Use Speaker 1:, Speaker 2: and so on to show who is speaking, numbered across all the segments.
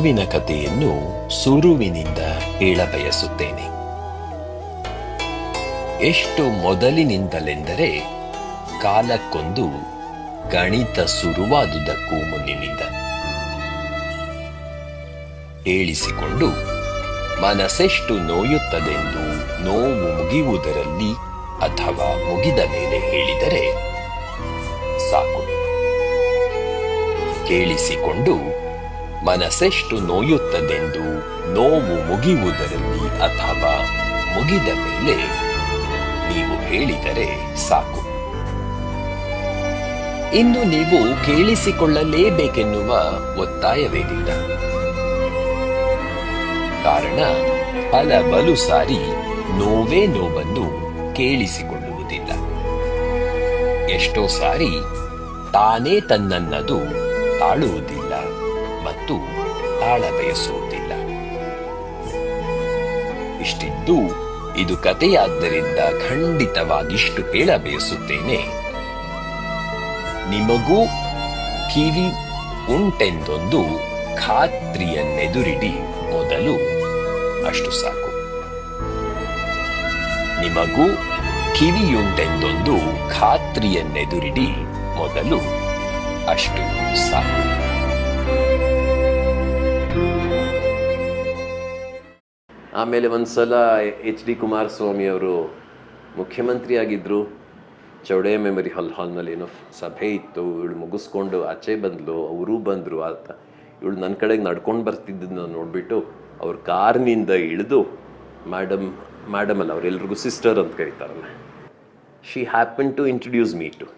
Speaker 1: ನೋವಿನ ಕಥೆಯನ್ನು ಸುರುವಿನಿಂದ ಹೇಳಬಯಸುತ್ತೇನೆ. ಎಷ್ಟು ಮೊದಲಿನಿಂದಲೆಂದರೆ ಕಾಲಕ್ಕೊಂದು ಗಣಿತ ಸುರುವಾದುದಕ್ಕೂ ಮುನ್ನಿನಿಂದ ಹೇಳಿಸಿಕೊಂಡು ಮನಸ್ಸೆಷ್ಟು ನೋಯುತ್ತದೆಂದು ನೋವು ಮುಗಿಯುವುದರಲ್ಲಿ ಅಥವಾ ಮುಗಿದ ಮೇಲೆ ಹೇಳಿದರೆ ಸಾಕು. ಕೇಳಿಸಿಕೊಂಡು ಮನಸ್ಸೆಷ್ಟು ನೋಯುತ್ತದೆಂದು ನೋವು ಮುಗಿಯುವುದರಲ್ಲಿ ಅಥವಾ ಮುಗಿದ ಮೇಲೆ ನೀವು ಹೇಳಿದರೆ ಸಾಕು. ಇಂದು ನೀವು ಕೇಳಿಸಿಕೊಳ್ಳಲೇಬೇಕೆನ್ನುವ ಒತ್ತಾಯವೇನಿಲ್ಲ. ಕಾರಣ ಹಲ ಬಲು ಸಾರಿ ನೋವೇ ನೋವನ್ನು ಕೇಳಿಸಿಕೊಳ್ಳುವುದಿಲ್ಲ. ಎಷ್ಟೋ ಸಾರಿ ತಾನೇ ತನ್ನನ್ನದು ತಾಳುವುದಿಲ್ಲ. ತಾಳ ಬಯಸುವುದಿಲ್ಲ ಇಷ್ಟಿದ್ದು, ಇದು ಕಥೆಯಾದ್ದರಿಂದ ಖಂಡಿತವಾಗಿಷ್ಟು ಹೇಳ ಬಯಸುತ್ತೇನೆ ನಿಮಗೂ ಕಿವಿ ಉಂಟೆಂದೊಂದು ಖಾತ್ರಿಯನ್ನೆದುರಿಡಿ ಮೊದಲು. ಅಷ್ಟು ಸಾಕು. ನಿಮಗೂ ಕಿವಿಯುಂಟೆಂದೊಂದು ಖಾತ್ರಿಯನ್ನೆದುರಿಡಿ ಮೊದಲು. ಅಷ್ಟು ಸಾಕು.
Speaker 2: ಆಮೇಲೆ ಒಂದು ಸಲ ಎಚ್ ಡಿ ಕುಮಾರಸ್ವಾಮಿ ಅವರು ಮುಖ್ಯಮಂತ್ರಿ ಆಗಿದ್ರು ಚೌಡೆ ಮೆಮರಿ ಹಾಲ್ ಹಾಲ್ನಲ್ಲಿ ಏನೋ ಸಭೆ ಇತ್ತು. ಇವಳು ಮುಗಿಸ್ಕೊಂಡು ಆಚೆ ಬಂದಳು ಅವರೂ ಬಂದರು ಅಂತ ಇವಳು ನನ್ನ ಕಡೆಗೆ ನಡ್ಕೊಂಡು ಬರ್ತಿದ್ದನ್ನು ನೋಡಿಬಿಟ್ಟು ಅವ್ರ ಕಾರ್ನಿಂದ ಇಳಿದು ಮೇಡಮ್ ಮೇಡಮ್ ಅಲ್ಲ, ಅವರೆಲ್ರಿಗೂ ಸಿಸ್ಟರ್ ಅಂತ ಕರೀತಾರಲ್ಲ. She happen to introduce me to.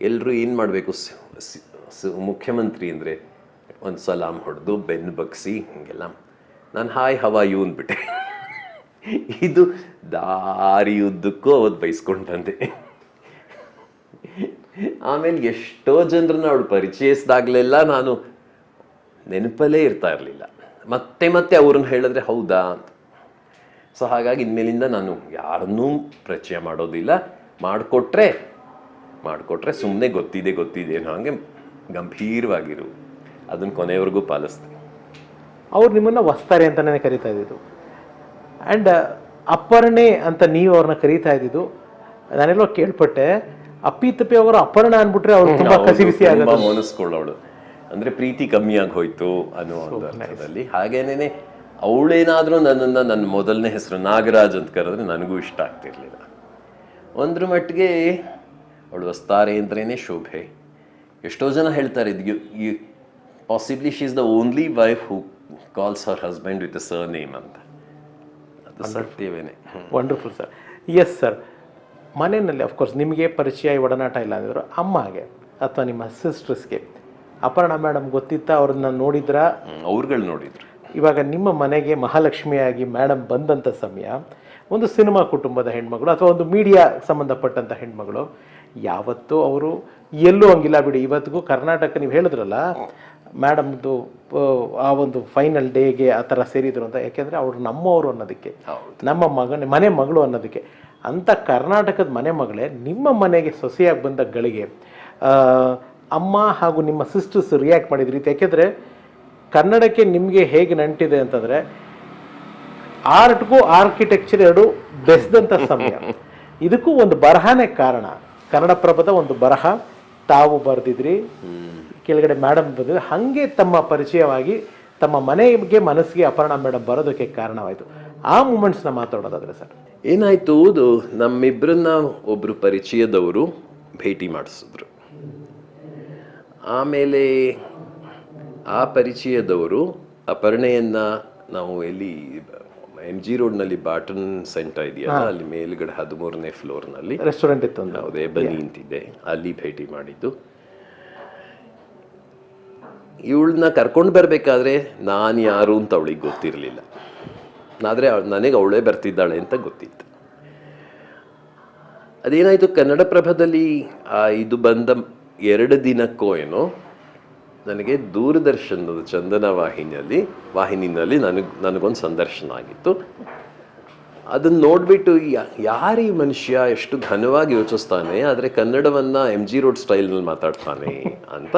Speaker 2: ಎಲ್ಲರೂ ಏನು ಮಾಡಬೇಕು? ಮುಖ್ಯಮಂತ್ರಿ ಅಂದರೆ ಒಂದು ಸಲಾಮ್ ಹೊಡೆದು ಬೆನ್ನು ಬಗ್ಸಿ ಹಿಂಗೆಲ್ಲ ನಾನು ಹಾಯ್ ಹವಾ ಯು ಅಂದ್ಬಿಟ್ಟೆ. ಇದು ದಾರಿಯುದ್ದಕ್ಕೂ ಅವತ್ತು ಬಯಸ್ಕೊಂಡು ಬಂದೆ. ಆಮೇಲೆ ಎಷ್ಟೋ ಜನರನ್ನ ಅವಳು ಪರಿಚಯಿಸಿದಾಗಲೆಲ್ಲ ನಾನು ನೆನಪಲ್ಲೇ ಇರ್ತಾ ಇರಲಿಲ್ಲ. ಮತ್ತೆ ಮತ್ತೆ ಅವ್ರನ್ನ ಹೇಳಿದ್ರೆ ಹೌದಾ ಅಂತ. ಸೊ ಹಾಗಾಗಿ ಇನ್ಮೇಲಿಂದ ನಾನು ಯಾರನ್ನೂ ಪರಿಚಯ ಮಾಡೋದಿಲ್ಲ. ಮಾಡಿಕೊಟ್ರೆ ಮಾಡಿಕೊಟ್ರೆ ಸುಮ್ಮನೆ ಗೊತ್ತಿದೆ ಗೊತ್ತಿದೆ ಅನ್ನೋ ಹಾಗೆ ಗಂಭೀರವಾಗಿರು. ಅದನ್ನು ಕೊನೆಯವರೆಗೂ ಪಾಲಿಸ್ತೀನಿ.
Speaker 3: ಅವ್ರು ನಿಮ್ಮನ್ನ ವಸ್ತಾರೆ ಅಂತಲೇ ಕರೀತಾ ಇದ್ದಿದ್ದು. ಆ್ಯಂಡ್ ಅಪ್ಪರ್ಣೆ ಅಂತ ನೀವು ಅವ್ರನ್ನ ಕರೀತಾ ಇದ್ದಿದ್ದು ನಾನೆಲ್ಲೋ ಕೇಳ್ಪಟ್ಟೆ ಅಪ್ಪಿ ತಪ್ಪಿ ಅವರು ಅಪರ್ಣ ಅಂದ್ಬಿಟ್ರೆ ಅವ್ರು ತುಂಬಾ ಕಸಿ ಬಿಸಿ
Speaker 2: ಮೋನಿಸ್ಕೊಳ್ಳೋಳು. ಅಂದ್ರೆ ಪ್ರೀತಿ ಕಮ್ಮಿ ಆಗಿ ಹೋಯ್ತು ಅನ್ನೋ ಒಂದು ಅರ್ಥದಲ್ಲಿ. ಹಾಗೇನೇನೆ ಅವಳೇನಾದ್ರೂ ನನ್ನನ್ನ ನನ್ನ ಮೊದಲನೇ ಹೆಸರು ನಾಗರಾಜ್ ಅಂತ ಕರೆದ್ರೆ ನನಗೂ ಇಷ್ಟ ಆಗ್ತಿರ್ಲಿಲ್ಲ. ಒಂದ್ರ ಮಟ್ಟಿಗೆ ಅವಳು ವಸ್ತಾರೆ ಅಂದ್ರೇ ಶೋಭೆ. ಎಷ್ಟೋ ಜನ ಹೇಳ್ತಾರೆ ಇದು possibly she is the only wife who calls her husband with her name ಅಂತ ಅದು ಸತ್ಯವೇನೆ
Speaker 3: ವಂಡರ್ಫುಲ್ ಸರ್ ಎಸ್ ಸರ್ ಮನೆಯಲ್ಲಿ ಅಫ್ಕೋರ್ಸ್ ನಿಮಗೆ ಪರಿಚಯ ಒಡನಾಟ ಇಲ್ಲ ಅಂದಿದ್ರು. ಅಮ್ಮಗೆ ಅಥವಾ ನಿಮ್ಮ ಸಿಸ್ಟರ್ಸ್ಗೆ ಅಪರ್ಣ ಮೇಡಮ್ ಗೊತ್ತಿತ್ತ ಅವ್ರನ್ನ ನೋಡಿದ್ರ?
Speaker 2: ಅವ್ರುಗಳು ನೋಡಿದ್ರು.
Speaker 3: ಇವಾಗ ನಿಮ್ಮ ಮನೆಗೆ ಮಹಾಲಕ್ಷ್ಮಿಯಾಗಿ ಮೇಡಮ್ ಬಂದಂಥ ಸಮಯ ಒಂದು ಸಿನಿಮಾ ಕುಟುಂಬದ ಹೆಣ್ಮಗಳು ಅಥವಾ ಒಂದು ಮೀಡಿಯಾ ಸಂಬಂಧಪಟ್ಟಂಥ ಹೆಣ್ಮಗಳು ಯಾವತ್ತೂ ಅವರು ಎಲ್ಲೂ ಹಂಗಿಲ್ಲ ಬಿಡಿ. ಇವತ್ತಿಗೂ ಕರ್ನಾಟಕ ನೀವು ಹೇಳಿದ್ರಲ್ಲ ಮೇಡಮ್ದು ಆ ಒಂದು ಫೈನಲ್ ಡೇಗೆ ಆ ಥರ ಸೇರಿದ್ರು ಅಂತ. ಯಾಕೆಂದರೆ ಅವರು ನಮ್ಮವರು ಅನ್ನೋದಕ್ಕೆ ನಮ್ಮ ಮಗನ ಮನೆ ಮಗಳು ಅನ್ನೋದಕ್ಕೆ. ಅಂಥ ಕರ್ನಾಟಕದ ಮನೆ ಮಗಳೇ ನಿಮ್ಮ ಮನೆಗೆ ಸೊಸೆಯಾಗಿ ಬಂದ ಗಳಿಗೆ ಅಮ್ಮ ಹಾಗೂ ನಿಮ್ಮ ಸಿಸ್ಟರ್ಸ್ ರಿಯಾಕ್ಟ್ ಮಾಡಿದ ರೀತಿ ಯಾಕೆಂದರೆ ಕನ್ನಡಕ್ಕೆ ನಿಮಗೆ ಹೇಗೆ ನಂಟಿದೆ ಅಂತಂದರೆ ಆರ್ಟ್ಗೂ ಆರ್ಕಿಟೆಕ್ಚರ್ ಎರಡು ಬೆಸ್ದಂಥ ಸಮಯ. ಇದಕ್ಕೂ ಒಂದು ಬರಹನೇ ಕಾರಣ. ಕನ್ನಡಪ್ರಭದ ಒಂದು ಬರಹ. ತಾವು ಬರೆದಿದ್ರಿ, ಕೆಳಗಡೆ ಮೇಡಮ್ ಬಂದಿದ್ರು ಹಾಗೆ ತಮ್ಮ ಪರಿಚಯವಾಗಿ ತಮ್ಮ ಮನೆಗೆ ಮನಸ್ಸಿಗೆ ಅಪರ್ಣ ಮೇಡಮ್ ಬರೋದಕ್ಕೆ ಕಾರಣವಾಯಿತು. ಆ ಮೂಮೆಂಟ್ಸ್ನ ಮಾತಾಡೋದಾದ್ರೆ ಸರ್.
Speaker 2: ಏನಾಯ್ತು ಅದು ನಮ್ಮಿಬ್ಬರನ್ನ ಒಬ್ರು ಪರಿಚಯದವರು ಭೇಟಿ ಮಾಡಿಸಿದ್ರು. ಆಮೇಲೆ ಆ ಪರಿಚಯದವರು ಅಪರ್ಣೆಯನ್ನು ನಾವು ಎಲ್ಲಿ ಎಂ ಜಿ ರೋಡ್ನಲ್ಲಿ ಬಾಟನ್ ಸೆಂಟರ್ ಇದೆಯಲ್ಲ ಅಲ್ಲಿ ಮೇಲ್ಗಡೆ ಹದಿಮೂರನೇ ಫ್ಲೋರ್ನಲ್ಲಿ.
Speaker 3: ರೆಸ್ಟೋರೆಂಟ್ ಇತ್ತು
Speaker 2: ಯಾವುದೇ ಬನ್ನಿ ಅಂತಿದೆ ಅಲ್ಲಿ ಭೇಟಿ ಮಾಡಿದ್ದು. ಇವಳನ್ನ ಕರ್ಕೊಂಡು ಬರಬೇಕಾದ್ರೆ ನಾನು ಯಾರು ಅಂತ ಅವಳಿಗೆ ಗೊತ್ತಿರಲಿಲ್ಲ. ಆದರೆ ನನಗೆ ಅವಳೇ ಬರ್ತಿದ್ದಾಳೆ ಅಂತ ಗೊತ್ತಿತ್ತು. ಅದೇನಾಯಿತು ಕನ್ನಡಪ್ರಭದಲ್ಲಿ ಆ ಇದು ಬಂದ ಎರಡು ದಿನಕ್ಕೋ ಏನೋ ನನಗೆ ದೂರದರ್ಶನದ ಚಂದನ ವಾಹಿನಿಯಲ್ಲಿ ವಾಹಿನಿಯಲ್ಲಿ ನನಗೆ ನನಗೊಂದು ಸಂದರ್ಶನ ಆಗಿತ್ತು. ಅದನ್ನು ನೋಡಿಬಿಟ್ಟು ಯಾರು ಈ ಮನುಷ್ಯ? ಎಷ್ಟು ಘನವಾಗಿ ಯೋಚಿಸ್ತಾನೆ ಆದರೆ ಕನ್ನಡವನ್ನು ಎಂ ಜಿ ರೋಡ್ ಸ್ಟೈಲ್ನಲ್ಲಿ ಮಾತಾಡ್ತಾನೆ ಅಂತ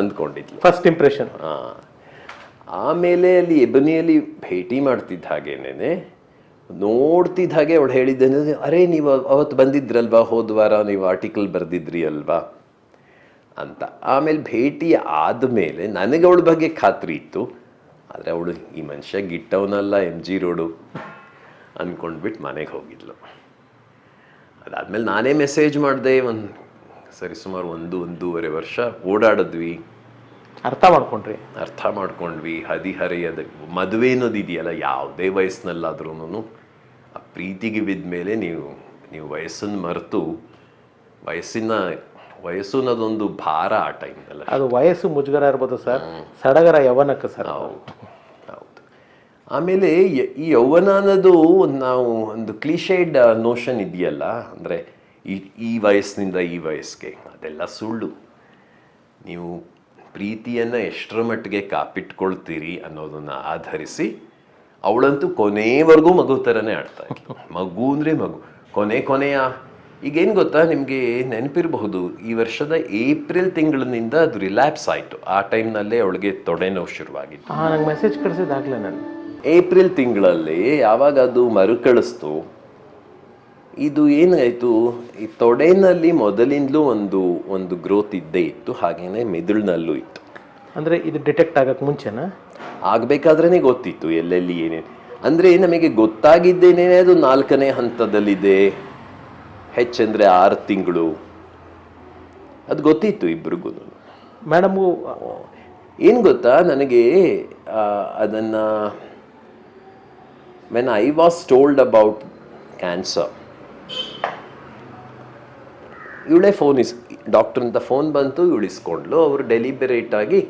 Speaker 2: ಅಂದ್ಕೊಂಡಿದ್ಲು.
Speaker 3: ಫಸ್ಟ್ ಇಂಪ್ರೆಷನ್
Speaker 2: ಹಾಂ ಆಮೇಲೆ ಅಲ್ಲಿ ಎಬನಿಯಲ್ಲಿ ಭೇಟಿ ಮಾಡ್ತಿದ್ದ ಹಾಗೇನೇ ನೋಡ್ತಿದ್ದ ಹಾಗೆ ಅವಳು ಹೇಳಿದ್ದೇನೆ ಅರೆ ನೀವು ಅವತ್ತು ಬಂದಿದ್ರಲ್ವಾ? ಹೋದ ವಾರ ನೀವು ಆರ್ಟಿಕಲ್ ಬರೆದಿದ್ರಿ ಅಲ್ವಾ? ಅಂತ. ಆಮೇಲೆ ಭೇಟಿ ಆದಮೇಲೆ ನನಗೆ ಅವಳ ಬಗ್ಗೆ ಖಾತ್ರಿ ಇತ್ತು. ಆದರೆ ಅವಳು ಈ ಮನುಷ್ಯ ಗಿಟ್ಟವನಲ್ಲ ಎಂ ಜಿ ರೋಡು ಅಂದ್ಕೊಂಡ್ಬಿಟ್ಟು ಮನೆಗೆ ಹೋಗಿದ್ಲು. ಅದಾದಮೇಲೆ ನಾನೇ ಮೆಸೇಜ್ ಮಾಡಿದೆ ಒಂದು ಸರಿ ಸುಮಾರು ಒಂದು ಒಂದೂವರೆ ವರ್ಷ ಓಡಾಡಿದ್ವಿ.
Speaker 3: ಅರ್ಥ ಮಾಡ್ಕೊಂಡ್ರಿ.
Speaker 2: ಅರ್ಥ ಮಾಡ್ಕೊಂಡ್ವಿ. ಹದಿಹರೆಯದ ಮದುವೆ ಅನ್ನೋದು ಇದೆಯಲ್ಲ ಯಾವುದೇ ವಯಸ್ಸಿನಲ್ಲಾದ್ರೂ ಆ ಪ್ರೀತಿಗೆ ಬಿದ್ದ ಮೇಲೆ ನೀವು ನೀವು ವಯಸ್ಸನ್ನು ಮರೆತು ವಯಸ್ಸಿನ ವಯಸ್ಸು ಅನ್ನೋದೊಂದು ಭಾರ ಆ ಟೈಮ್ನಲ್ಲಿ.
Speaker 3: ಅದು ವಯಸ್ಸು ಮುಜುಗರ ಇರ್ಬೋದು ಸರ್. ಸಡಗರ ಯವನಕ್ಕೆ ಸರ್. ಹೌದು
Speaker 2: ಹೌದು. ಆಮೇಲೆ ಈ ಯೌವನ ಅನ್ನೋದು ನಾವು ಒಂದು ಕ್ಲಿಶೈಡ್ ನೋಷನ್ ಇದೆಯಲ್ಲ ಅಂದರೆ ಈ ಈ ವಯಸ್ಸಿನಿಂದ ಈ ವಯಸ್ಸಿಗೆ ಅದೆಲ್ಲ ಸುಳ್ಳು. ನೀವು ಪ್ರೀತಿಯನ್ನು ಎಷ್ಟರ ಮಟ್ಟಿಗೆ ಕಾಪಿಟ್ಕೊಳ್ತೀರಿ ಅನ್ನೋದನ್ನ ಆಧರಿಸಿ ಅವಳಂತೂ ಕೊನೆವರೆಗೂ ಮಗು ಥರನೇ ಆಡ್ತಾ ಮಗು ಅಂದರೆ ಮಗು. ಕೊನೆ ಕೊನೆಯ ಈಗೇನು ಗೊತ್ತಾ? ನಿಮಗೆ ನೆನಪಿರಬಹುದು ಈ ವರ್ಷದ ಏಪ್ರಿಲ್ ತಿಂಗಳಿನಿಂದ ಅದು ರಿಲ್ಯಾಪ್ಸ್ ಆಯಿತು. ಆ ಟೈಮ್ನಲ್ಲೇ ಅವಳಿಗೆ ತೊಡೆನೋವು ಶುರುವಾಗಿತ್ತು.
Speaker 3: ಹಾಂ ನಂಗೆ ಮೆಸೇಜ್ ಕಳಿಸಿದಾಗಲೇ ನಾನು.
Speaker 2: ಏಪ್ರಿಲ್ ತಿಂಗಳಲ್ಲಿ ಯಾವಾಗ ಅದು ಮರುಕಳಿಸ್ತು? ಇದು ಏನಾಯಿತು? ಈ ತೊಡೆನಲ್ಲಿ ಮೊದಲಿಂದಲೂ ಒಂದು ಒಂದು ಗ್ರೋತ್ ಇದ್ದೇ ಇತ್ತು ಹಾಗೇನೆ ಮೆದುಳಿನಲ್ಲೂ ಇತ್ತು.
Speaker 3: ಅಂದರೆ ಇದು ಡಿಟೆಕ್ಟ್ ಆಗಕ್ಕೆ ಮುಂಚೆನಾ?
Speaker 2: ಆಗಬೇಕಾದ್ರೇ ಗೊತ್ತಿತ್ತು ಎಲ್ಲೆಲ್ಲಿ ಏನೇನು. ಅಂದರೆ ನಮಗೆ ಗೊತ್ತಾಗಿದ್ದೇನೆ ಅದು ನಾಲ್ಕನೇ ಹಂತದಲ್ಲಿದೆ. ಹೆಚ್ಚಂದರೆ ಆರು ತಿಂಗಳು. ಅದು ಗೊತ್ತಿತ್ತು ಇಬ್ರಿಗೂ.
Speaker 3: ಮೇಡಮು
Speaker 2: ಏನು ಗೊತ್ತಾ? ನನಗೆ ಅದನ್ನು when I was told about cancer ಇವಳೇ ಫೋನ್ ಇಸ್ ಡಾಕ್ಟರ್ ಅಂತ ಫೋನ್ ಬಂತು ಇವಳು ಇಸ್ಕೊಂಡ್ಲು ಅವರು ಡೆಲಿಬರೇಟ್ ಆಗಿ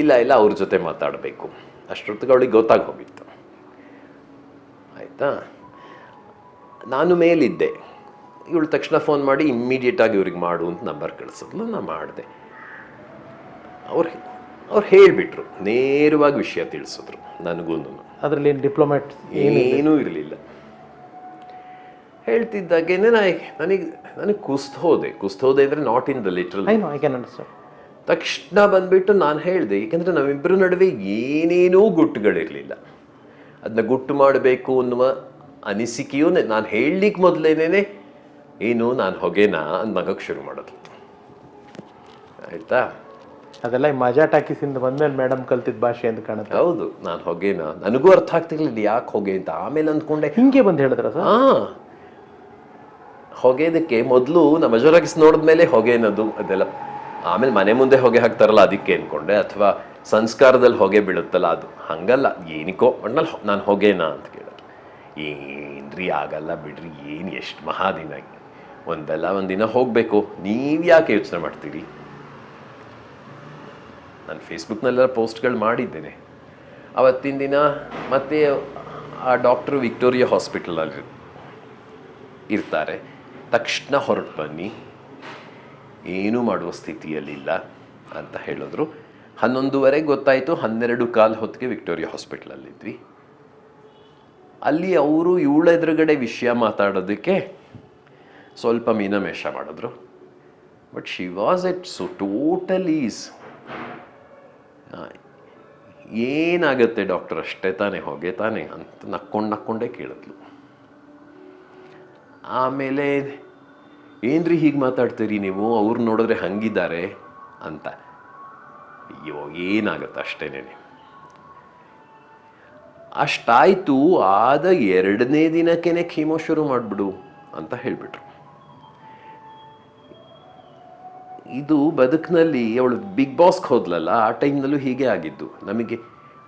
Speaker 2: ಇಲ್ಲ ಇಲ್ಲ ಅವ್ರ ಜೊತೆ ಮಾತಾಡಬೇಕು. ಅಷ್ಟೊತ್ತಿಗೆ ಅವಳಿಗೆ ಗೊತ್ತಾಗೋಗಿತ್ತು ಆಯಿತಾ? ನಾನು ಮೇಲಿದ್ದೆ. ಇವಳು ತಕ್ಷಣ ಫೋನ್ ಮಾಡಿ ಇಮ್ಮಿಡಿಯೇಟಾಗಿ ಇವ್ರಿಗೆ ಮಾಡು ಅಂತ ನಂಬರ್ ಕಳಿಸಿದ್ಲು ನಾನು ಮಾಡಿದೆ. ಅವ್ರು ಅವ್ರು ಹೇಳಿಬಿಟ್ರು. ನೇರವಾಗಿ ವಿಷಯ ತಿಳಿಸಿದ್ರು ನನಗೂ
Speaker 3: ಅದರಲ್ಲಿ ಏನು ಡಿಪ್ಲೊಮ್ಯಾಟ್
Speaker 2: ಏನೇನೂ ಇರಲಿಲ್ಲ ಹೇಳ್ತಿದ್ದಾಗೇನೆ ನನಗೆ ನನಗೆ ಕುಸ್ತು ಹೋದೆ. ಕುಸ್ತು ಹೋದೆ ಅಂದರೆ ನಾಟ್ ಇನ್ ದ ಲಿಟ್ರಲ್ ತಕ್ಷಣ ಬಂದ್ಬಿಟ್ಟು ನಾನು ಹೇಳಿದೆ ಏಕೆಂದರೆ ನಮ್ಮಿಬ್ಬರ ನಡುವೆ ಏನೇನೂ ಗುಟ್ಟುಗಳಿರಲಿಲ್ಲ. ಅದನ್ನ ಗುಟ್ಟು ಮಾಡಬೇಕು ಅನ್ನುವ ಅನಿಸಿಕೆಯೂ ನಾನು ಹೇಳಲಿಕ್ಕೆ ಮೊದಲೇನೆ ಏನು ನಾನು ಹೊಗೆನಾ ಅಂತ ನಗಕ್ಕೆ ಶುರು ಮಾಡೋದು. ಆಯ್ತಾ?
Speaker 3: ಅದೆಲ್ಲ ಈ ಮಜಾ ಟಾಕೀಸಿಂದ ಬಂದ್ಮೇಲೆ ಮೇಡಮ್ ಕಲ್ತಿದ್ದ ಭಾಷೆ ಅಂತ ಕಾಣುತ್ತೆ.
Speaker 2: ಹೌದು ನಾನು ಹೊಗೆನಾ ನನಗೂ ಅರ್ಥ ಆಗ್ತಿರ್ಲಿಲ್ಲ ಯಾಕೆ ಹೊಗೆ ಅಂತ. ಆಮೇಲೆ ಅಂದ್ಕೊಂಡೆ
Speaker 3: ಹಿಂಗೆ ಬಂದು ಹೇಳಿದ್ರ ಸರ್?
Speaker 2: ಹಾ. ಹೊಗೆದಕ್ಕೆ ಮೊದಲು ನಮ್ಮ ಅಜೋರಾಗಿಸ್ ನೋಡಿದ್ಮೇಲೆ ಹೊಗೆ ಅನ್ನೋದು ಅದೆಲ್ಲ. ಆಮೇಲೆ ಮನೆ ಮುಂದೆ ಹೊಗೆ ಹಾಕ್ತಾರಲ್ಲ ಅದಕ್ಕೆ ಅಂದ್ಕೊಂಡೆ ಅಥವಾ ಸಂಸ್ಕಾರದಲ್ಲಿ ಹೊಗೆ ಬೀಳುತ್ತಲ್ಲ ಅದು. ಹಂಗಲ್ಲ ಏನಿಕೋ ಒಟ್ನಲ್ಲಿ ನಾನು ಹೊಗೆನಾ ಅಂತ ಕೇಳಿದ್ರು ಏನ್ರಿ ಆಗಲ್ಲ ಬಿಡ್ರಿ ಏನು ಎಷ್ಟು ಮಹಾದಿನ. ಒಂದಲ್ಲ ಒಂದಿನ ಹೋಗಬೇಕು. ನೀವು ಯಾಕೆ ಯೋಚನೆ ಮಾಡ್ತೀರಿ? ನಾನು ಫೇಸ್ಬುಕ್ನೆಲ್ಲ ಪೋಸ್ಟ್ಗಳು ಮಾಡಿದ್ದೇನೆ. ಅವತ್ತಿನ ದಿನ ಮತ್ತೆ ಆ ಡಾಕ್ಟ್ರು ವಿಕ್ಟೋರಿಯಾ ಹಾಸ್ಪಿಟಲಲ್ಲಿ ಇರ್ತಾರೆ. ತಕ್ಷಣ ಹೊರಟು ಬನ್ನಿ. ಏನೂ ಮಾಡುವ ಸ್ಥಿತಿಯಲ್ಲಿಲ್ಲ ಅಂತ ಹೇಳಿದ್ರು. ಹನ್ನೊಂದುವರೆಗೆ ಗೊತ್ತಾಯಿತು, ಹನ್ನೆರಡು ಕಾಲು ಹೊತ್ತಿಗೆ ವಿಕ್ಟೋರಿಯಾ ಹಾಸ್ಪಿಟ್ಲಲ್ಲಿದ್ವಿ. ಅಲ್ಲಿ ಅವರು ಇವಳೆದುರುಗಡೆ ವಿಷಯ ಮಾತಾಡೋದಕ್ಕೆ ಸ್ವಲ್ಪ ಮೀನಮೇಷ ಮಾಡಿದ್ರು. But she was at so total is ಏನಾಗುತ್ತೆ ಡಾಕ್ಟರ್ ಅಷ್ಟೇ ತಾನೇ ಹೋಗೆ, ತಾನೇ ಅಂತ ನಕ್ಕೊಂಡು ನಕ್ಕೊಂಡೇ ಕೇಳಿದ್ಲು. ಆಮೇಲೆ, ಏನ್ರಿ ಹೀಗೆ ಮಾತಾಡ್ತೀರಿ ನೀವು? ಅವ್ರು ನೋಡಿದ್ರೆ ಹಂಗಿದ್ದಾರೆ ಅಂತ. ಅಯ್ಯೋ, ಏನಾಗತ್ತೆ ಅಷ್ಟೇನೆ. ಅಷ್ಟಾಯ್ತು, ಆದ ಎರಡನೇ ದಿನಕ್ಕೇನೆ ಕೀಮೋ ಶುರು ಮಾಡಿಬಿಡು ಅಂತ ಹೇಳಿಬಿಟ್ರು. ಇದು ಬದುಕಿನಲ್ಲಿ ಅವಳು ಬಿಗ್ ಬಾಸ್ಗೆ ಹೋದ್ಲಲ್ಲ, ಆ ಟೈಮ್ನಲ್ಲೂ ಹೀಗೆ ಆಗಿದ್ದು. ನಮಗೆ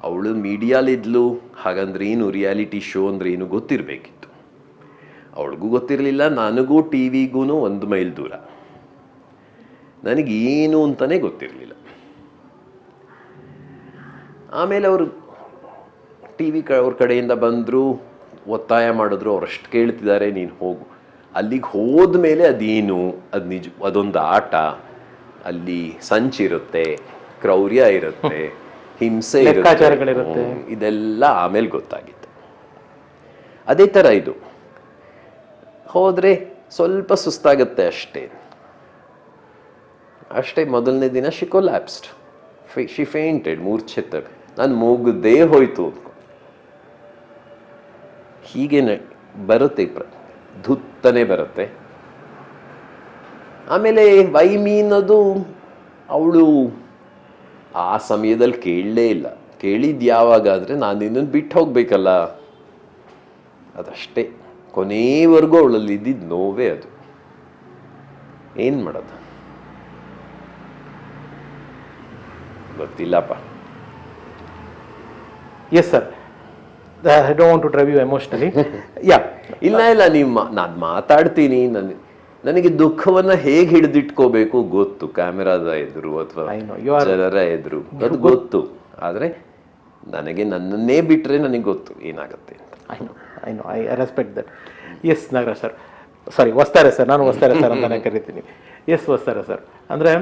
Speaker 2: ಅವಳು ಮೀಡಿಯಾಲಿದ್ಲು, ಹಾಗಂದ್ರೆ ಏನು ರಿಯಾಲಿಟಿ ಶೋ ಅಂದ್ರೆ ಏನು ಗೊತ್ತಿರಬೇಕಿತ್ತು. ಅವಳಿಗೂ ಗೊತ್ತಿರಲಿಲ್ಲ, ನನಗೂ ಟಿ ವಿಗೂ ಒಂದು ಮೈಲ್ ದೂರ. ನನಗೇನು ಅಂತಲೇ ಗೊತ್ತಿರಲಿಲ್ಲ. ಆಮೇಲೆ ಅವರು ಟಿ ವಿ ಕ, ಅವ್ರ ಕಡೆಯಿಂದ ಬಂದರು, ಒತ್ತಾಯ ಮಾಡಿದ್ರು, ಅವರಷ್ಟು ಕೇಳ್ತಿದ್ದಾರೆ, ನೀನು ಹೋಗು. ಅಲ್ಲಿಗೆ ಹೋದ ಮೇಲೆ ಅದೇನು, ಅದು ನಿಜ, ಅದೊಂದು ಆಟ. ಅಲ್ಲಿ ಸಂಚಿರುತ್ತೆ ಕ್ರೌರ್ಯ ಇರುತ್ತೆ ಹಿಂಸೆ ಇರುತ್ತೆ. ಇದೆಲ್ಲ ಆಮೇಲೆ ಗೊತ್ತಾಗಿತ್ತು. ಅದೇ ಥರ ಇದು. ಹೋದರೆ ಸ್ವಲ್ಪ ಸುಸ್ತಾಗುತ್ತೆ ಅಷ್ಟೇ. ಅಷ್ಟೇ ಮೊದಲನೇ ದಿನ ಶಿ ಕೊಲ್ಯಾಪ್ಸ್ಡ್ ಶಿ ಫೇಂಟೆಡ್ ಮೂರ್ಛೆತ್ತ ನಾನು ಮೂಗುದೇ ಹೋಯ್ತು ಹೀಗೆ ಹೀಗೇನೆ ಬರುತ್ತೆ ಧುತ್ತನೆ ಬರುತ್ತೆ. ಆಮೇಲೆ ವೈ ಮೀನದು ಅವಳು ಆ ಸಮಯದಲ್ಲಿ ಕೇಳಲೇ ಇಲ್ಲ. ಕೇಳಿದ್ದು ಯಾವಾಗಾದರೆ ನಾನು ನಿನ್ನನ್ನು ಬಿಟ್ಟು ಹೋಗ್ಬೇಕಲ್ಲ. ಅದಷ್ಟೇ. ಕೊನೆಯವರೆಗೂ ಅವಳಲ್ಲಿ ಇದ್ದಿದ್ದು ನೋವೇ ಅದು. ಏನು ಮಾಡೋದು? ಗೊತ್ತಿಲ್ಲಪ್ಪ.
Speaker 3: Yes sir I don't want to drive you emotionally yeah
Speaker 2: ಇಲ್ಲ ಇಲ್ಲ ನೀವು ನಾನು ಮಾತಾಡ್ತೀನಿ ನನಗೆ ನನಗೆ ದುಃಖವನ್ನ ಹೇಗೆ ಹಿಡಿದಿಟ್ಕೋಬೇಕು? ಗೊತ್ತು. ಕ್ಯಾಮೆರಾದ ಎದುರು ಅಥವಾ ಜನರ ಎದುರು. ಅದು ಗೊತ್ತು. ಆದ್ರೆ ನನಗೆ ನನ್ನನ್ನೇ ಬಿಟ್ರೆ ನನಗೆ ಗೊತ್ತು. ಏನಾಗುತ್ತೆ ಅಂತ.
Speaker 3: I know I know I respect that yes Nagaraj sir sorry Vastare sir ನಾನು ವಸ್ತಾರೆ ಸರ್ ಅಂತಾನೆ ಕರಿತೀನಿ. ಎಸ್ ವಸ್ತಾರೆ ಸರ್ ಅಂದರೆ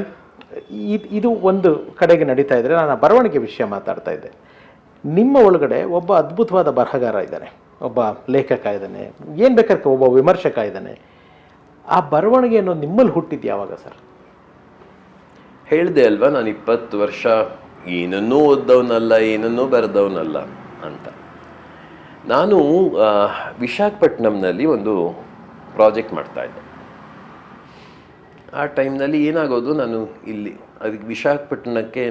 Speaker 3: ಇದು ಒಂದು ಕಡೆಗೆ ನಡೀತಾ ಇದ್ದರೆ ನಾನು ಬರವಣಿಗೆ ವಿಷಯ ಮಾತಾಡ್ತಾ ಇದ್ದೆ. ನಿಮ್ಮ ಒಳಗಡೆ ಒಬ್ಬ ಅದ್ಭುತವಾದ ಬರಹಗಾರ ಇದ್ದಾನೆ. ಒಬ್ಬ ಲೇಖಕ ಇದ್ದಾನೆ. ಏನು ಬೇಕಾದ್ರೆ ಒಬ್ಬ ವಿಮರ್ಶಕ ಇದ್ದಾನೆ. ಆ ಬರವಣಿಗೆ ಅನ್ನೋದು ನಿಮ್ಮಲ್ಲಿ ಹುಟ್ಟಿದ್ದು ಯಾವಾಗ ಸರ್?
Speaker 2: ಹೇಳ್ದೆ ಅಲ್ವಾ ನಾನು ಇಪ್ಪತ್ತು ವರ್ಷ ಏನನ್ನೂ ಓದ್ದವನಲ್ಲ ಏನನ್ನೂ ಬರೆದವನಲ್ಲ ಅಂತ. ನಾನು ವಿಶಾಖಪಟ್ಟಣಂನಲ್ಲಿ ಒಂದು ಪ್ರಾಜೆಕ್ಟ್ ಮಾಡ್ತಾ ಇದ್ದೆ. ಆ ಟೈಮ್ನಲ್ಲಿ ಏನಾಗೋದು ನಾನು ಇಲ್ಲಿ ಅದಕ್ಕೆ ವಿಶಾಖಪಟ್ಟಣಕ್ಕೆ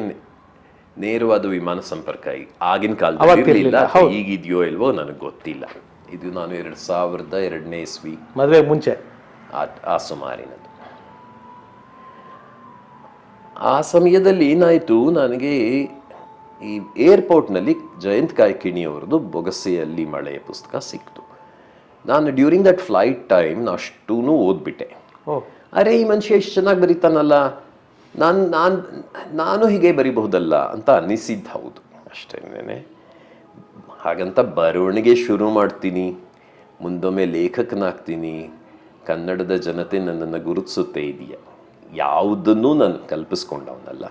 Speaker 2: ನೇರವಾದ ವಿಮಾನ ಸಂಪರ್ಕ ಆಗಿನ ಕಾಲದಲ್ಲಿ ಇರಲಿಲ್ಲ. ಈಗಿದೆಯೋ ಇಲ್ವೋ ನನಗೆ ಗೊತ್ತಿಲ್ಲ. ಇದು ನಾನು ಎರಡು ಸಾವಿರದ ಎರಡನೇ ಇಸ್ವಿ.
Speaker 3: ಮದುವೆ ಮುಂಚೆ.
Speaker 2: ಆ ಆ ಸುಮಾರಿನದು ಆ ಸಮಯದಲ್ಲಿ ಏನಾಯಿತು? ನನಗೆ ಈ ಏರ್ಪೋರ್ಟ್ನಲ್ಲಿ ಜಯಂತ್ ಕಾಯ್ಕಿಣಿ ಅವ್ರದ್ದು ಬೊಗಸೆಯಲ್ಲಿ ಮಳೆಯ ಪುಸ್ತಕ ಸಿಕ್ತು. ನಾನು ಡ್ಯೂರಿಂಗ್ ದಟ್ ಫ್ಲೈಟ್ ಟೈಮ್ ಅಷ್ಟೂ ಓದ್ಬಿಟ್ಟೆ. ಅರೆ ಈ ಮನುಷ್ಯ ಎಷ್ಟು ಚೆನ್ನಾಗಿ ಬರೀತಾನಲ್ಲ? ನಾನು ನಾನು ನಾನು ಹೀಗೆ ಬರಿಬಹುದಲ್ಲ ಅಂತ ಅನ್ನಿಸಿದ್ದು ಹೌದು ಅಷ್ಟೇನೆ ಹಾಗಂತ ಬರವಣಿಗೆ ಶುರು ಮಾಡ್ತೀನಿ. ಮುಂದೊಮ್ಮೆ ಲೇಖಕನಾಗ್ತೀನಿ. ಕನ್ನಡದ ಜನತೆ ನನ್ನನ್ನು ಗುರುತಿಸುತ್ತೆ ಇದೆಯಾ? ಯಾವುದನ್ನು ನಾನು ಕಲ್ಪಿಸ್ಕೊಂಡವನಲ್ಲ.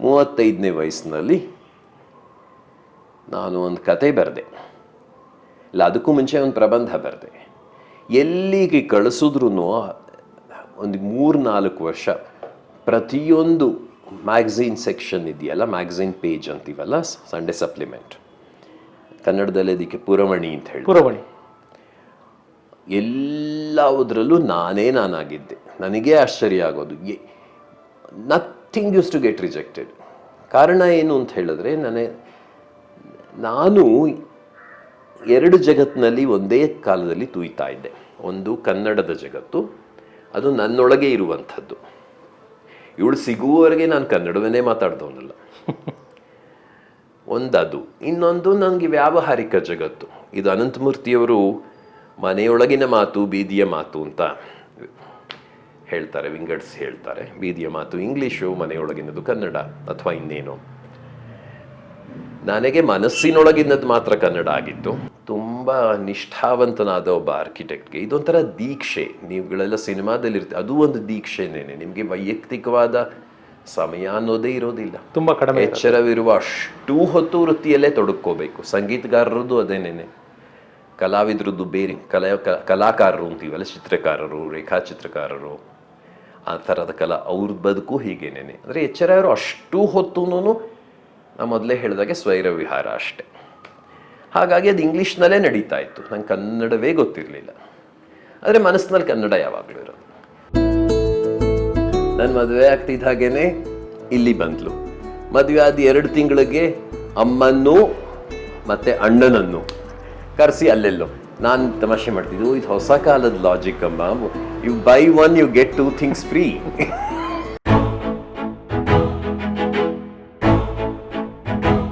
Speaker 2: ಮೂವತ್ತೈದನೇ ವಯಸ್ಸಿನಲ್ಲಿ ನಾನು ಒಂದು ಕತೆ ಬರೆದೆ. ಇಲ್ಲ ಅದಕ್ಕೂ ಮುಂಚೆ ಒಂದು ಪ್ರಬಂಧ ಬರೆದೆ. ಎಲ್ಲಿಗೆ ಕಳಿಸಿದ್ರು ಒಂದು ಮೂರು ನಾಲ್ಕು ವರ್ಷ ಪ್ರತಿಯೊಂದು ಮ್ಯಾಗ್ಝೀನ್ ಸೆಕ್ಷನ್ ಇದೆಯಲ್ಲ ಮ್ಯಾಗ್ಝೀನ್ ಪೇಜ್ ಅಂತೀವಲ್ಲ ಸಂಡೇ ಸಪ್ಲಿಮೆಂಟ್ ಕನ್ನಡದಲ್ಲಿ ಅದಕ್ಕೆ ಪುರವಣಿ ಅಂತ ಹೇಳಿ
Speaker 3: ಪುರವಣಿ.
Speaker 2: ಎಲ್ಲದರಲ್ಲೂ ನಾನೇ ನಾನಾಗಿದ್ದೆ. ನನಗೇ ಆಶ್ಚರ್ಯ ಆಗೋದು. Nothing use to get rejected ಕಾರಣ ಏನು ಅಂತ ಹೇಳಿದ್ರೆ ನನಗೆ ನಾನು ಎರಡು ಜಗತ್ತಿನಲ್ಲಿ ಒಂದೇ ಕಾಲದಲ್ಲಿ ತೂಯ್ತಾ ಇದ್ದೆ. ಒಂದು ಕನ್ನಡದ ಜಗತ್ತು, ಅದು ನನ್ನೊಳಗೆ ಇರುವಂಥದ್ದು. ಇವಳು ಸಿಗುವವರೆಗೆ ನಾನು ಕನ್ನಡವನ್ನೇ ಮಾತಾಡ್ದವನಲ್ಲ. ಒಂದದು. ಇನ್ನೊಂದು ನನಗೆ ವ್ಯಾವಹಾರಿಕ ಜಗತ್ತು. ಇದು ಅನಂತಮೂರ್ತಿಯವರು ಮನೆಯೊಳಗಿನ ಮಾತು ಬೀದಿಯ ಮಾತು ಅಂತ ಹೇಳ್ತಾರೆ ವಿಂಗಡ್ಸ್ ಹೇಳ್ತಾರೆ. ಬೀದಿಯ ಮಾತು ಇಂಗ್ಲೀಷು ಮನೆಯೊಳಗಿನದು ಕನ್ನಡ ಅಥವಾ ಇನ್ನೇನು. ನನಗೆ ಮನಸ್ಸಿನೊಳಗಿನದ್ದು ಮಾತ್ರ ಕನ್ನಡ ಆಗಿತ್ತು. ತುಂಬ ನಿಷ್ಠಾವಂತನಾದ ಒಬ್ಬ ಆರ್ಕಿಟೆಕ್ಟ್ಗೆ ಇದೊಂಥರ ದೀಕ್ಷೆ. ನೀವುಗಳೆಲ್ಲ ಸಿನಿಮಾದಲ್ಲಿ ಇರ್ತೀವಿ ಅದು ಒಂದು ದೀಕ್ಷೆನೇನೆ. ನಿಮಗೆ ವೈಯಕ್ತಿಕವಾದ ಸಮಯ ಅನ್ನೋದೇ ಇರೋದಿಲ್ಲ.
Speaker 3: ತುಂಬ ಕಡಿಮೆ
Speaker 2: ಎಚ್ಚರವಿರುವ ಅಷ್ಟು ಹೊತ್ತು ವೃತ್ತಿಯಲ್ಲೇ ತೊಡಕೋಬೇಕು ಸಂಗೀತಗಾರರದ್ದು ಅದೇನೇನೆ. ಕಲಾವಿದ್ರದ್ದು ಬೇರೆ, ಕಲಾ ಕಲಾಕಾರರು ಅಂತೀವಲ್ಲ ಚಿತ್ರಕಾರರು, ರೇಖಾಚಿತ್ರಕಾರರು, ಆ ಥರದ ಕಲಾ, ಅವ್ರ ಬದುಕು ಹೀಗೇನೇನೆ ಅಂದರೆ ಎಚ್ಚರ ಅವರು ಅಷ್ಟು ಹೊತ್ತೂ ನಾ ಮೊದಲೇ ಹೇಳಿದಾಗೆ ಸ್ವೈರ ವಿಹಾರ ಅಷ್ಟೆ. ಹಾಗಾಗಿ ಅದು ಇಂಗ್ಲೀಷ್ನಲ್ಲೇ ನಡೀತಾ ಇತ್ತು. ನಂಗೆ ಕನ್ನಡವೇ ಗೊತ್ತಿರಲಿಲ್ಲ. ಆದರೆ ಮನಸ್ಸಿನಲ್ಲಿ ಕನ್ನಡ ಯಾವಾಗಲೂ ಇರೋದು. ನನ್ನ ಮದುವೆ ಆಗ್ತಿದ್ದ ಹಾಗೇನೆ ಇಲ್ಲಿ ಬಂದ್ಲು. ಮದುವೆ ಆದ ಎರಡು ತಿಂಗಳಿಗೆ ಅಮ್ಮನ್ನು ಮತ್ತೆ ಅಣ್ಣನನ್ನು. ಕರೆಸಿ ಅಲ್ಲೆಲ್ಲೋ. ನಾನು ತಮಾಷೆ ಮಾಡ್ತಿದ್ದು, ಇದು ಹೊಸ ಕಾಲದ ಲಾಜಿಕ್ ಅಮ್ಮ. You buy one you get two things free